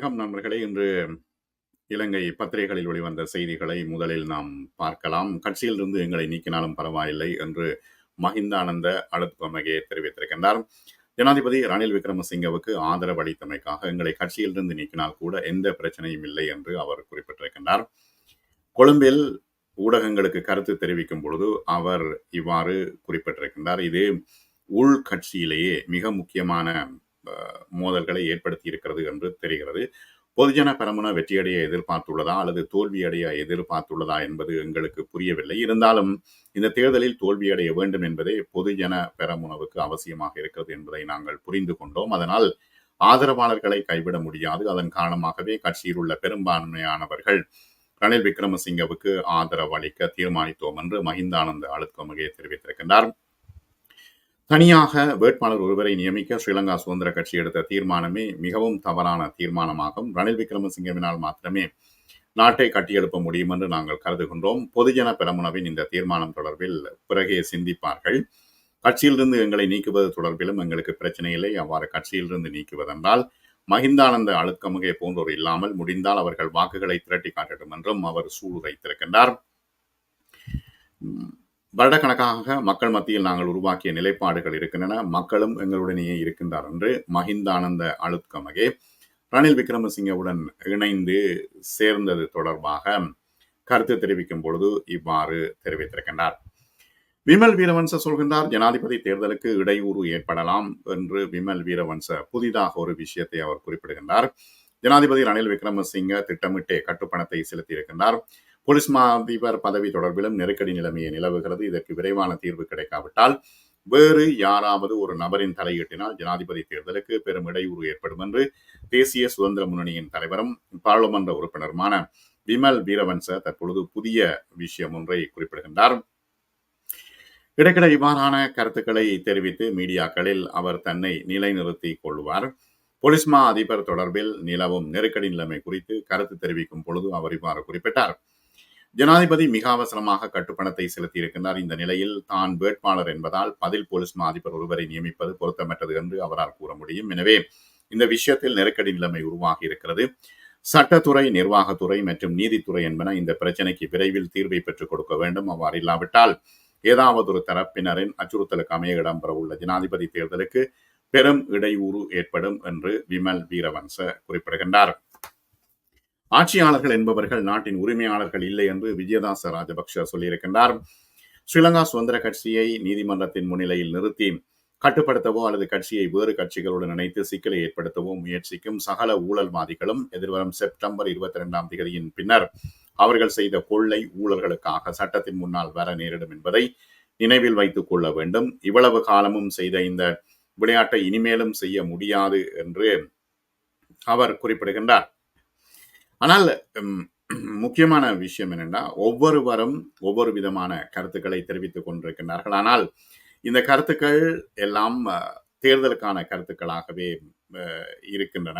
வணக்கம் நண்பர்களே. இன்று இலங்கை பத்திரிகைகளில் வெளிவந்த செய்திகளை முதலில் நாம் பார்க்கலாம். கட்சியிலிருந்து எங்களை நீக்கினாலும் பரவாயில்லை என்று மஹிந்தானந்த அழுத்கமகே தெரிவித்திருக்கின்றார். ஜனாதிபதி ரணில் விக்ரமசிங்கவுக்கு ஆதரவு அளித்தமைக்காக எங்களை கட்சியிலிருந்து நீக்கினால் கூட எந்த பிரச்சனையும் இல்லை என்று அவர் குறிப்பிட்டிருக்கின்றார். கொழும்பில் ஊடகங்களுக்கு கருத்து தெரிவிக்கும் பொழுது அவர் இவ்வாறு குறிப்பிட்டிருக்கின்றார். இது உள் கட்சியிலேயே மிக முக்கியமான மோதல்களை ஏற்படுத்தி இருக்கிறது என்று தெரிகிறது. பொதுஜன பெரமுன வெற்றியடைய எதிர்பார்த்துள்ளதா அல்லது தோல்வியடைய எதிர்பார்த்துள்ளதா என்பது எங்களுக்கு புரியவில்லை. இருந்தாலும் இந்த தேர்தலில் தோல்வியடைய வேண்டும் என்பதே பொதுஜன பெரமுனவுக்கு அவசியமாக இருக்கிறது என்பதை நாங்கள் புரிந்து கொண்டோம். அதனால் ஆதரவாளர்களை கைவிட முடியாது. அதன் காரணமாகவே கட்சியில் உள்ள பெரும்பான்மையானவர்கள் ரணில் விக்ரமசிங்கவுக்கு ஆதரவு அளிக்க தீர்மானித்தோம் என்று மஹிந்தானந்த அழுத்கமகே தெரிவித்திருக்கின்றார். தனியாக வேட்பாளர் ஒருவரை நியமிக்க ஸ்ரீலங்கா சுதந்திர கட்சி எடுத்த தீர்மானமே மிகவும் தவறான தீர்மானமாகும். ரணில் விக்ரமசிங்கவினால் மாத்திரமே நாட்டை கட்டியெழுப்ப முடியும் என்று நாங்கள் கருதுகின்றோம். பொதுஜன பெரமுனவின் இந்த தீர்மானம் தொடர்பில் பிறகே சிந்திப்பார்கள். கட்சியிலிருந்து எங்களை நீக்குவது தொடர்பிலும் எங்களுக்கு பிரச்சனை இல்லை. அவ்வாறு கட்சியிலிருந்து நீக்குவதென்றால் மகிந்தானந்த அழுக்கமுகை போன்றோர் இல்லாமல் முடிந்தால் அவர்கள் வாக்குகளை திரட்டி காட்டட்டும் என்றும் அவர் சூளுரைத்திருக்கின்றார். வருடக்கணக்காக மக்கள் மத்தியில் நாங்கள் உருவாக்கிய நிலைப்பாடுகள் இருக்கின்றன. மக்களும் எங்களுடனேயே இருக்கின்றார் என்று மஹிந்தானந்த அழுத்கமகே ரணில் விக்ரமசிங்கவுடன் இணைந்து சேர்ந்தது தொடர்பாக கருத்து தெரிவிக்கும் பொழுது இவ்வாறு தெரிவித்திருக்கின்றார். விமல் வீரவன்ச சொல்கின்றார் ஜனாதிபதி தேர்தலுக்கு இடையூறு ஏற்படலாம் என்று விமல் வீரவன்ச புதிதாக ஒரு விஷயத்தை அவர் குறிப்பிடுகின்றார். ஜனாதிபதி ரணில் விக்ரமசிங்க திட்டமிட்டே கட்டுப்பணத்தை செலுத்தியிருக்கின்றார். போலீஸ் மாதிபர் பதவி தொடர்பிலும் நெருக்கடி நிலைமையை நிலவுகிறது. இதற்கு விரைவான தீர்வு கிடைக்காவிட்டால் வேறு யாராவது ஒரு நபரின் தலையீட்டினால் ஜனாதிபதி தேர்தலுக்கு பெரும் இடையூறு ஏற்படும் என்று தேசிய சுதந்திர முன்னணியின் தலைவரும் பாராளுமன்ற உறுப்பினருமான விமல் வீரவன்ச தற்பொழுது புதிய விஷயம் ஒன்றை குறிப்பிடுகின்றார். இடைக்கிட இவ்வாறான கருத்துக்களை தெரிவித்து மீடியாக்களில் அவர் தன்னை நிலைநிறுத்திக் கொள்வார். பொலிஸ்மா அதிபர் தொடர்பில் நிலவும் நெருக்கடி நிலைமை குறித்து கருத்து தெரிவிக்கும் பொழுது அவர் இவ்வாறு குறிப்பிட்டார். ஜனாதிபதி மிக அவசரமாக கட்டுப்பணத்தை செலுத்தியிருக்கிறார் இந்த நிலையில் தான் வேட்பாளர் என்பதால் பதில் போலீஸ் மா அதிபர் ஒருவரை நியமிப்பது பொருத்தமற்றது என்று அவரால் கூற முடியும். எனவே இந்த விஷயத்தில் நெருக்கடி நிலைமை உருவாகி இருக்கிறது. சட்டத்துறை நிர்வாகத்துறை மற்றும் நீதித்துறை என்பன இந்த பிரச்சனைக்கு விரைவில் தீர்வை பெற்றுக் கொடுக்க வேண்டும். அவ்வாறு இல்லாவிட்டால் ஏதாவது ஒரு தரப்பினரின் அச்சுறுத்தலுக்கு அமைய இடம்பெற உள்ள ஜனாதிபதி தேர்தலுக்கு பெரும் இடையூறு ஏற்படும் என்று விமல் வீரவன்ச குறிப்பிடுகின்றார். ஆட்சியாளர்கள் என்பவர்கள் நாட்டின் உரிமையாளர்கள் இல்லை என்று விஜயதாச ராஜபக்ஷ சொல்லியிருக்கின்றார். ஸ்ரீலங்கா சுதந்திர கட்சியை நீதிமன்றத்தின் முன்னிலையில் நிறுத்தி கட்டுப்படுத்தவோ அல்லது கட்சியை வேறு கட்சிகளுடன் இணைத்து சிக்கலை ஏற்படுத்தவோ முயற்சிக்கும் சகல ஊழல்வாதிகளும் எதிர்வரும் செப்டம்பர் இருபத்தி இரண்டாம் தேதியின் பின்னர் அவர்கள் செய்த கொள்ளை ஊழல்களுக்காக சட்டத்தின் முன்னால் வர நேரிடும் என்பதை நினைவில் வைத்துக் கொள்ள வேண்டும். இவ்வளவு காலமும் செய்த இந்த விளையாட்டை இனிமேலும் செய்ய முடியாது என்று அவர் குறிப்பிடுகின்றார். ஆனால் முக்கியமான விஷயம் என்னென்னா ஒவ்வொருவரும் ஒவ்வொரு விதமான கருத்துக்களை தெரிவித்துக் கொண்டிருக்கின்றார்கள். ஆனால் இந்த கருத்துக்கள் எல்லாம் தேர்தலுக்கான கருத்துக்களாகவே இருக்கின்றன.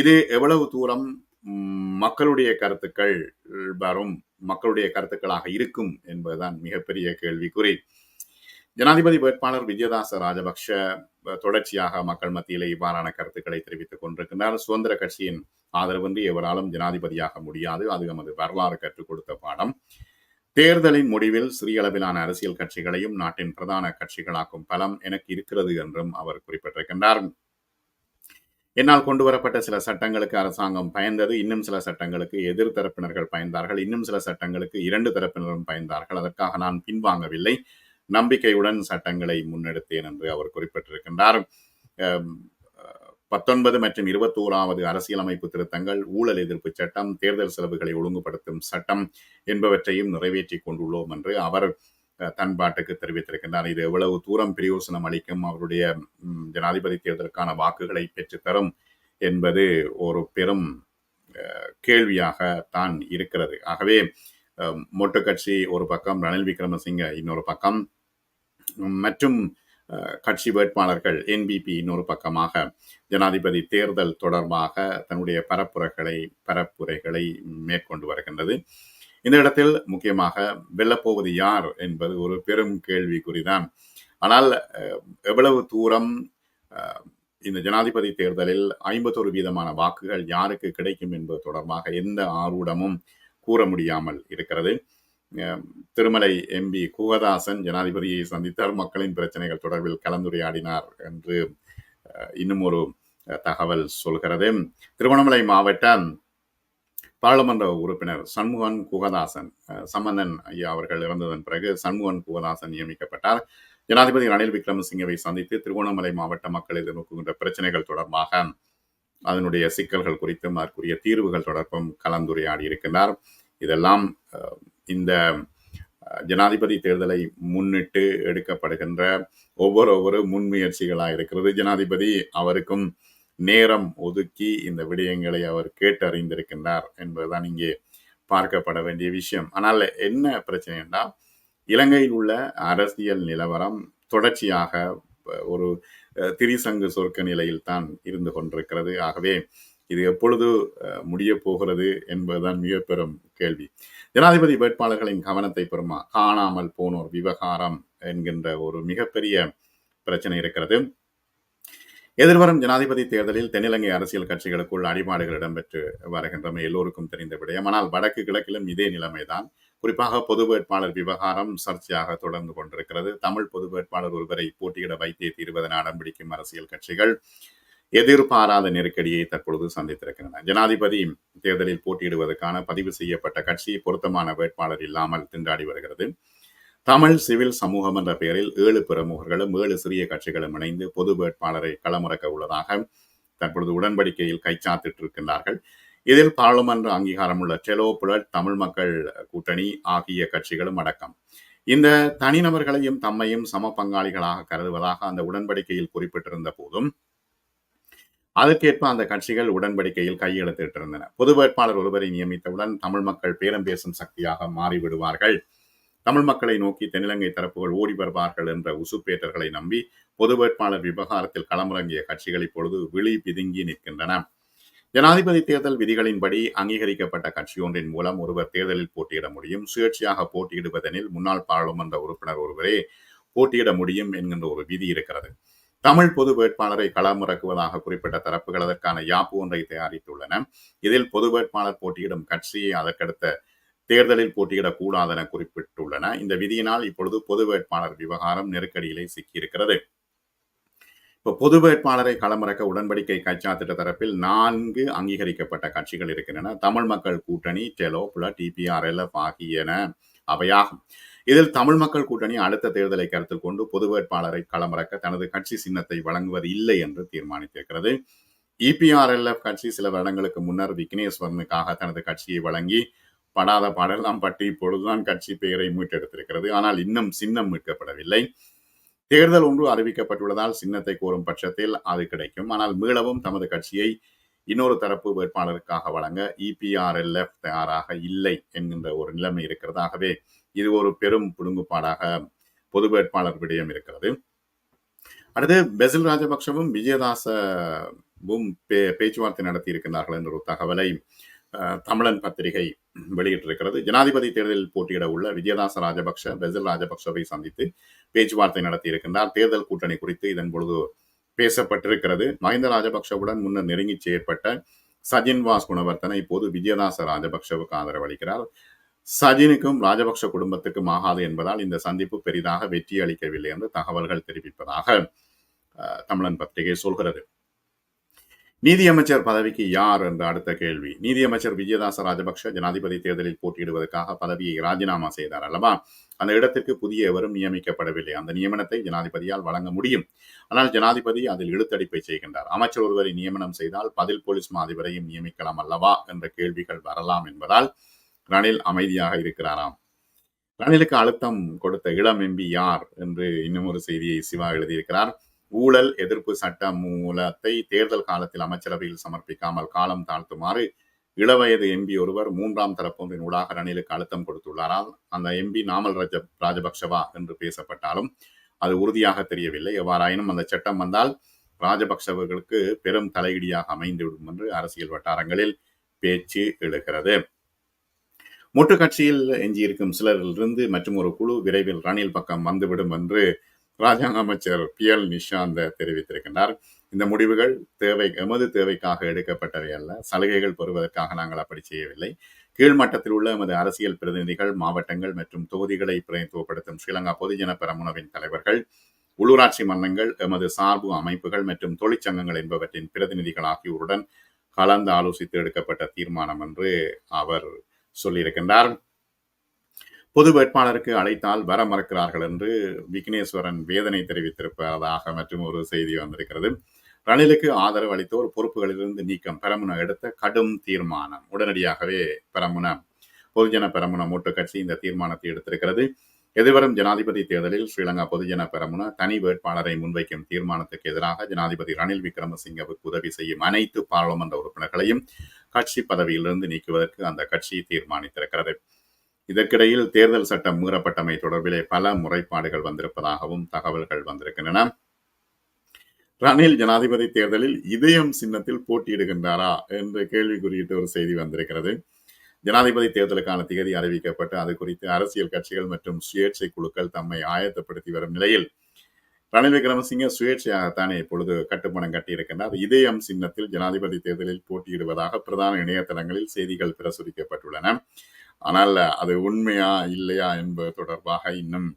இது எவ்வளவு தூரம் மக்களுடைய கருத்துக்கள் வரும் மக்களுடைய கருத்துக்களாக இருக்கும் என்பதுதான் மிகப்பெரிய கேள்விக்குறி. ஜனாதிபதி வேட்பாளர் விஜயதாச ராஜபக்ஷ தொடர்ச்சியாக மக்கள் மத்தியிலே இவ்வாறான கருத்துக்களை தெரிவித்துக் கொண்டிருக்கின்றார். சுதந்திர கட்சியின் ஆதரவின்றி எவராலும் ஜனாதிபதியாக முடியாது. அது நமது வரலாறு கற்றுக் கொடுத்த பாடம். தேர்தலின் முடிவில் சிறிய அளவிலான அரசியல் கட்சிகளையும் நாட்டின் பிரதான கட்சிகளாக்கும் பலம் எனக்கு இருக்கிறது என்றும் அவர் குறிப்பிட்டிருக்கின்றார். என்னால் கொண்டு வரப்பட்ட சில சட்டங்களுக்கு அரசாங்கம் பயந்தது. இன்னும் சில சட்டங்களுக்கு எதிர் தரப்பினர்கள் பயந்தார்கள். இன்னும் சில சட்டங்களுக்கு இரண்டு தரப்பினரும் பயந்தார்கள். அதற்காக நான் பின்வாங்கவில்லை. நம்பிக்கையுடன் சட்டங்களை முன்னெடுத்தேன் என்று அவர் குறிப்பிட்டிருக்கின்றார். பத்தொன்பது மற்றும் இருபத்தோராவது அரசியலமைப்பு திருத்தங்கள் ஊழல் எதிர்ப்பு சட்டம் தேர்தல் செலவுகளை ஒழுங்குபடுத்தும் சட்டம் என்பவற்றையும் நிறைவேற்றி கொண்டுள்ளோம் என்று அவர் தன்பாட்டுக்கு தெரிவித்திருக்கின்றார். இது எவ்வளவு தூரம் பிரயோசனம் அளிக்கும் அவருடைய ஜனாதிபதி தேர்தலுக்கான வாக்குகளை பெற்றுத்தரும் என்பது ஒரு பெரும் கேள்வியாக தான் இருக்கிறது. ஆகவே மொட்டு கட்சி ஒரு பக்கம் ரணில் விக்ரமசிங்க இன்னொரு பக்கம் மற்றும் கட்சி வேட்பாளர்கள் என்பிபி இன்னொரு பக்கமாக ஜனாதிபதி தேர்தல் தொடர்பாக தன்னுடைய பரப்புரைகளை பரப்புரைகளை மேற்கொண்டு வருகின்றது. இந்த இடத்தில் முக்கியமாக வெல்லப்போவது யார் என்பது ஒரு பெரும் கேள்விக்குறிதான். ஆனால் எவ்வளவு தூரம் இந்த ஜனாதிபதி தேர்தலில் ஐம்பத்தொரு வீதமான வாக்குகள் யாருக்கு கிடைக்கும் என்பது தொடர்பாக எந்த ஆர்வடமும் கூற முடியாமல் இருக்கிறது. திருமலை எம்பி குகதாசன் ஜனாதிபதியை சந்தித்தார் மக்களின் பிரச்சனைகள் தொடர்பில் கலந்துரையாடினார் என்று இன்னும் ஒரு தகவல் சொல்கிறது. திருவண்ணாமலை மாவட்ட பாராளுமன்ற உறுப்பினர் சண்முகன் குகதாசன் சம்பந்தன் ஐயா அவர்கள் இறந்ததன் பிறகு சண்முகன் குகதாசன் நியமிக்கப்பட்டார். ஜனாதிபதி ரணில் விக்ரமசிங்கவை சந்தித்து திருவண்ணாமலை மாவட்ட மக்கள் எதிர்நோக்குகின்ற பிரச்சனைகள் தொடர்பாக அதனுடைய சிக்கல்கள் குறித்தும் அதற்குரிய தீர்வுகள் தொடர்பும் கலந்துரையாடி இருக்கின்றார் இதெல்லாம் இந்த ஜனாதிபதி தேர்தலை முன்னிட்டு எடுக்கப்படுகின்ற ஒவ்வொரு ஒவ்வொரு முன்முயற்சிகளாக இருக்கிறது. ஜனாதிபதி அவருக்கும் நேரம் ஒதுக்கி இந்த விடயங்களை அவர் கேட்டறிந்திருக்கின்றார் என்பதுதான் இங்கே பார்க்கப்பட வேண்டிய விஷயம். ஆனால் என்ன பிரச்சனை என்றால் இலங்கையில் உள்ள அரசியல் நிலவரம் தொடர்ச்சியாக ஒரு திரிசங்கு சொர்க்க நிலையில் தான் இருந்து கொண்டிருக்கிறது. ஆகவே இது எப்பொழுது முடிய முடியப் போகிறது என்பதுதான் மிக பெரும் கேள்வி. ஜனாதிபதி வேட்பாளர்களின் கவனத்தை பெறுமா? காணாமல் போனோர் விவகாரம் என்கின்ற ஒரு மிகப்பெரிய பிரச்சனை இருக்கிறது. எதிர்வரும் ஜனாதிபதி தேர்தலில் தென்னிலங்கை அரசியல் கட்சிகளுக்குள் அடிபாடுகள் இடம்பெற்று வருகின்றமை எல்லோருக்கும் தெரிந்த விடயம். ஆனால் வடக்கு கிழக்கிலும் இதே நிலைமைதான். குறிப்பாக பொது வேட்பாளர் விவகாரம் சர்ச்சையாக தொடர்ந்து கொண்டிருக்கிறது. தமிழ் பொது வேட்பாளர் ஒருவரை போட்டியிட வைத்தே தீர்வதென அடம்பிடிக்கும் அரசியல் கட்சிகள் எதிர்பாராத நெருக்கடியை தற்பொழுது சந்தித்திருக்கின்றன. ஜனாதிபதி தேர்தலில் போட்டியிடுவதற்கான பதிவு செய்யப்பட்ட கட்சி பொருத்தமான வேட்பாளர் இல்லாமல் திண்டாடி வருகிறது. தமிழ் சிவில் சமூகம் என்ற பெயரில் ஏழு பிரமுகர்களும் ஏழு சிறிய கட்சிகளும் இணைந்து பொது வேட்பாளரை களமிறக்க உள்ளதாக தற்பொழுது உடன்படிக்கையில் கைச்சாத்திட்டிருக்கின்றார்கள் இதில் பாராளுமன்ற அங்கீகாரம் உள்ள டெலோ புலட் தமிழ் மக்கள் கூட்டணி ஆகிய கட்சிகளும் அடக்கம். இந்த தனிநபர்களையும் தம்மையும் சம பங்காளிகளாக கருதுவதாக அந்த உடன்படிக்கையில் குறிப்பிட்டிருந்த போதும் அதற்கேற்ப அந்த கட்சிகள் உடன்படிக்கையில் கையெழுத்திட்டிருந்தன பொது வேட்பாளர் ஒருவரை நியமித்தவுடன் தமிழ் மக்கள் பேரம் பேசும் சக்தியாக மாறிவிடுவார்கள். தமிழ் மக்களை நோக்கி தென்னிலங்கை தரப்புகள் ஓடி வருவார்கள் என்ற உசுப்பேட்டர்களை நம்பி பொது வேட்பாளர் விவகாரத்தில் களமிறங்கிய கட்சிகள் இப்பொழுது விழி பிதுங்கி நிற்கின்றன. ஜனாதிபதி தேர்தல் விதிகளின்படி அங்கீகரிக்கப்பட்ட கட்சியொன்றின் மூலம் ஒருவர் தேர்தலில் போட்டியிட முடியும். சுயேட்சையாக போட்டியிடுவதெனில் முன்னாள் பாராளுமன்ற உறுப்பினர் ஒருவரே போட்டியிட முடியும் என்கின்ற ஒரு விதி இருக்கிறது. தமிழ் பொது வேட்பாளரை களமிறக்குவதாக குறிப்பிட்ட தரப்புகள் அதற்கான யாப்பு ஒன்றை தயாரித்துள்ளன. இதில் பொது வேட்பாளர் போட்டியிடும் கட்சியை அதற்கடுத்த தேர்தலில் போட்டியிடக்கூடாதென குறிப்பிட்டுள்ளன. இந்த விதியினால் இப்பொழுது பொது வேட்பாளர் விவகாரம் நெருக்கடியிலே சிக்கியிருக்கிறது. இப்போ பொது வேட்பாளரை களமிறக்க உடன்படிக்கை கைச்சாத்திட்ட தரப்பில் நான்கு அங்கீகரிக்கப்பட்ட கட்சிகள் இருக்கின்றன. தமிழ் மக்கள் கூட்டணி டெலோ புல டிபிஆர்எல்எஃப் ஆகியன அவையாகும். இதில் தமிழ் மக்கள் கூட்டணி அடுத்த தேர்தலை கருத்தில் கொண்டு பொது வேட்பாளரை களமிறக்க தனது கட்சி சின்னத்தை வழங்குவது இல்லை என்று தீர்மானித்திருக்கிறது. இபிஆர்எல்எஃப் கட்சி சில வருடங்களுக்கு முன்னர் விக்னேஸ்வரனுக்காக தனது கட்சியை வழங்கி படாத பாடலாம் பற்றி இப்பொழுதுதான் கட்சி பெயரை மீட்டெடுத்திருக்கிறது. ஆனால் இன்னும் சின்னம் மீட்கப்படவில்லை. தேர்தல் ஒன்று அறிவிக்கப்பட்டுள்ளதால் சின்னத்தை கோரும் பட்சத்தில் அது கிடைக்கும். ஆனால் மீளவும் தமது கட்சியை இன்னொரு தரப்பு வேட்பாளருக்காக வழங்க இபிஆர்எல்எஃப் தயாராக இல்லை என்கின்ற ஒரு நிலைமை இருக்கிறதாகவே இது ஒரு பெரும் புடுங்குப்பாடாக பொது வேட்பாளர் விடயம் இருக்கிறது. அடுத்து பெசில் ராஜபக்சவும் விஜயதாசவும் பே பேச்சுவார்த்தை நடத்தி இருக்கின்றார்கள் என்ற ஒரு தகவலை தமிழன் பத்திரிகை வெளியிட்டிருக்கிறது. ஜனாதிபதி தேர்தலில் போட்டியிட உள்ள விஜயதாச ராஜபக்ஷ பெசில் ராஜபக்ஷவை சந்தித்து பேச்சுவார்த்தை நடத்தி இருக்கின்றார் தேர்தல் கூட்டணி குறித்து இதன் பொழுது பேசப்பட்டிருக்கிறது. மஹிந்த ராஜபக்ஷவுடன் முன்னர் நெருங்கி செயற்பட்ட சஜின் வாஸ் குணவர்த்தன இப்போது விஜயதாச ராஜபக்ஷவுக்கு ஆதரவு அளிக்கிறார் சஜினுக்கும் ராஜபக்ஷ குடும்பத்துக்கும் ஆகாது என்பதால் இந்த சந்திப்பு பெரிதாக வெற்றி அளிக்கவில்லை என்று தகவல்கள் தெரிவிப்பதாக அஹ், தமிழன் பத்திரிகை சொல்கிறது. நீதியமைச்சர் பதவிக்கு யார் என்ற அடுத்த கேள்வி. நீதியமைச்சர் விஜயதாச ராஜபக்ஷ ஜனாதிபதி தேர்தலில் போட்டியிடுவதற்காக பதவியை ராஜினாமா செய்தார் அல்லவா? அந்த இடத்திற்கு புதிய எவரும் நியமிக்கப்படவில்லை. அந்த நியமனத்தை ஜனாதிபதியால் வழங்க முடியும். ஆனால் ஜனாதிபதி அதில் இழுத்தடிப்பை செய்கின்றார். அமைச்சர் ஒருவரை நியமனம் செய்தால் பதில் போலீஸ் மாதிபரையும் நியமிக்கலாம் அல்லவா? என்ற கேள்விகள் வரலாம் என்பதால் ரணில் அமைதியாக இருக்கிறாராம். ரணிலுக்கு அழுத்தம் கொடுத்த இளம் எம்பி யார் என்று இன்னும் ஒரு செய்தியை சிவா எழுதியிருக்கிறார். ஊழல் எதிர்ப்பு சட்ட மூலத்தை தேர்தல் காலத்தில் அமைச்சரவையில் சமர்ப்பிக்காமல் காலம் தாழ்த்துமாறு இளவயது எம்பி ஒருவர் மூன்றாம் தரப்பொன்றின் ஊடாக ரணிலுக்கு அழுத்தம் கொடுத்துள்ளாரால் அந்த எம்பி நாமல் ராஜ ராஜபக்ஷவா என்று பேசப்பட்டாலும் அது உறுதியாக தெரியவில்லை. எவ்வாறாயினும் அந்த சட்டம் வந்தால் ராஜபக்சவர்களுக்கு பெரும் தலையீடியாக அமைந்துவிடும் என்று அரசியல் வட்டாரங்களில் பேச்சு எழுகிறது. முட்டு கட்சியில் எஞ்சியிருக்கும் சிலரிலிருந்து மற்றும் ஒரு குழு விரைவில் ரணில் பக்கம் வந்துவிடும் என்று ராஜாங்க அமைச்சர் பி எல் நிஷாந்த தெரிவித்திருக்கின்றார். இந்த முடிவுகள் தேவை எமது தேவைக்காக எடுக்கப்பட்டவை அல்ல. சலுகைகள் பெறுவதற்காக நாங்கள் அப்படி செய்யவில்லை. கீழ்மட்டத்தில் உள்ள எமது அரசியல் பிரதிநிதிகள் மாவட்டங்கள் மற்றும் தொகுதிகளை பிரதிநிதித்துவப்படுத்தும் ஸ்ரீலங்கா பொதுஜன பெரமுனவின் தலைவர்கள் உள்ளூராட்சி மன்னங்கள் எமது சார்பு அமைப்புகள் மற்றும் தொழிற்சங்கங்கள் என்பவற்றின் பிரதிநிதிகள் ஆகியோருடன் கலந்து ஆலோசித்து எடுக்கப்பட்ட தீர்மானம் என்று அவர் சொல்லியிருக்கின்றார். பொது வேட்பாளருக்கு அழைத்தால் வர மறுக்கிறார்கள் என்று விக்னேஸ்வரன் வேதனை தெரிவித்திருப்பதாக மற்றும் ஒரு செய்தி வந்திருக்கிறது. ரணிலுக்கு ஆதரவு அளித்தோர் பொறுப்புகளிலிருந்து நீக்கம் பெரமுன எடுத்த கடும் தீர்மானம். உடனடியாகவே பெரமுன பொதுஜன பெரமுன மூட்டு கட்சி இந்த தீர்மானத்தை எடுத்திருக்கிறது. எதிர்வரும் ஜனாதிபதி தேர்தலில் ஸ்ரீலங்கா பொதுஜன பெரமுன தனி வேட்பாளரை முன்வைக்கும் தீர்மானத்துக்கு எதிராக ஜனாதிபதி ரணில் விக்ரமசிங்கவுக்கு உதவி செய்யும் அனைத்து பாராளுமன்ற உறுப்பினர்களையும் கட்சி பதவியிலிருந்து நீக்குவதற்கு அந்த கட்சி தீர்மானித்திருக்கிறது. இதற்கிடையில் தேர்தல் சட்டம் மீறப்பட்டமை தொடர்பிலே பல முறைப்பாடுகள் வந்திருப்பதாகவும் தகவல்கள் வந்திருக்கின்றன. ரணில் ஜனாதிபதி தேர்தலில் இதயம் சின்னத்தில் போட்டியிடுகின்றாரா என்ற கேள்வி குறியிட்டு ஒரு செய்தி வந்திருக்கிறது. ஜனாதிபதி தேர்தலுக்கான திகதி அறிவிக்கப்பட்டு அது குறித்து அரசியல் கட்சிகள் மற்றும் சுயேட்சை குழுக்கள் தம்மை ஆயத்தப்படுத்தி வரும் நிலையில் ரணில் விக்ரமசிங்க சுயேட்சையாகத்தானே இப்பொழுது கட்டுப்பணம் கட்டியிருக்கின்றார். இதயம் சின்னத்தில் ஜனாதிபதி தேர்தலில் போட்டியிடுவதாக பிரதான இணையதளங்களில் செய்திகள் பிரசுரிக்கப்பட்டுள்ளன. ஆனால் அது உண்மையா இல்லையா என்பது தொடர்பாக இன்னும்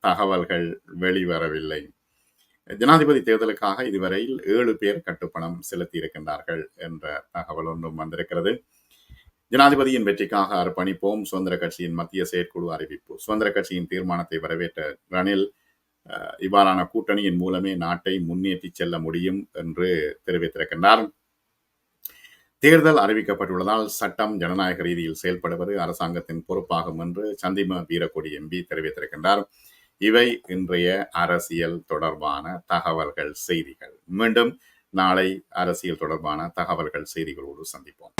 தகவல்கள் வெளிவரவில்லை. ஜனாதிபதி தேர்தலுக்காக இதுவரையில் ஏழு பேர் கட்டுப்பணம் செலுத்தியிருக்கின்றார்கள் என்ற தகவல் ஒன்றும் வந்திருக்கிறது. ஜனாதிபதியின் வெற்றிக்காக அர்ப்பணிப்போம். சுதந்திர கட்சியின் மத்திய செயற்குழு அறிவிப்பு. சுதந்திர கட்சியின் தீர்மானத்தை வரவேற்ற ரணில் இவ்வாறான கூட்டணியின் மூலமே நாட்டை முன்னேற்றி செல்ல முடியும் என்று தெரிவித்திருக்கின்றார். தேர்தல் அறிவிக்கப்பட்டுள்ளதால் சட்டம் ஜனநாயக ரீதியில் செயல்படுவது அரசாங்கத்தின் பொறுப்பாகும் என்று சந்திம வீரக்கொடி எம்பி தெரிவித்திருக்கின்றார். இவை இன்றைய அரசியல் தொடர்பான தகவல்கள் செய்திகள். மீண்டும் நாளை அரசியல் தொடர்பான தகவல்கள் செய்திகளோடு சந்திப்போம்.